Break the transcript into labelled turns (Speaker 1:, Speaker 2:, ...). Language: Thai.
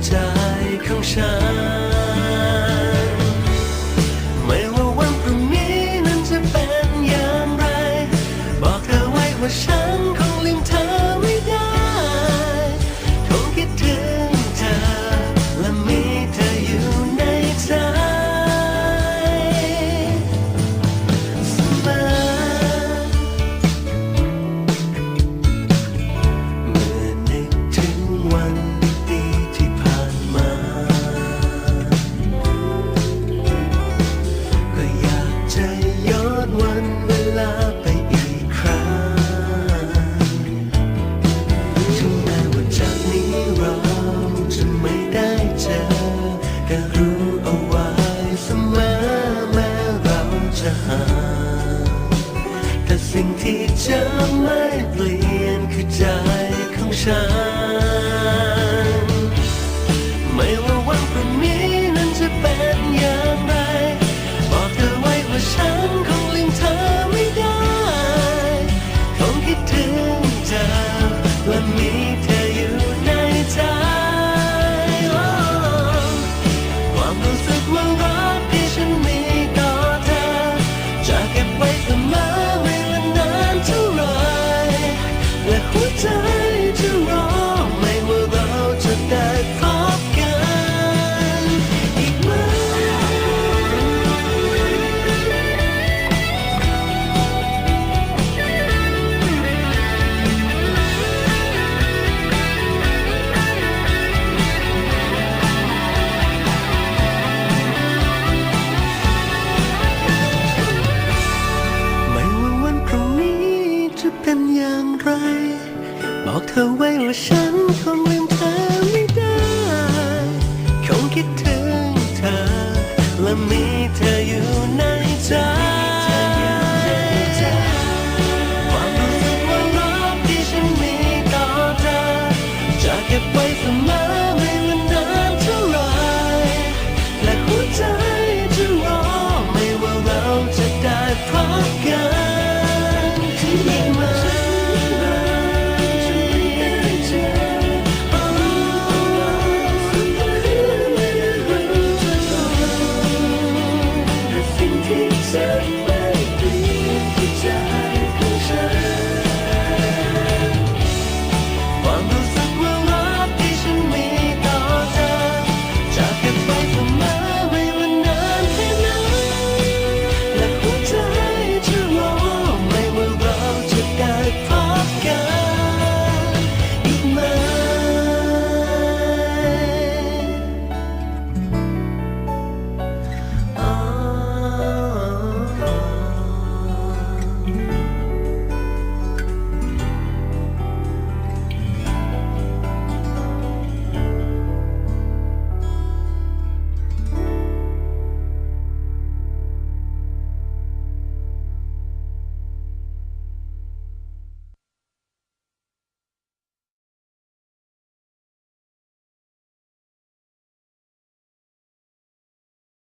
Speaker 1: 在空山 หา แต่สิ่งที่จะไม่เปลี่ยนคือใจของฉัน อย่างไร บอกเธอไว้ว่าฉันคงลืมเธอ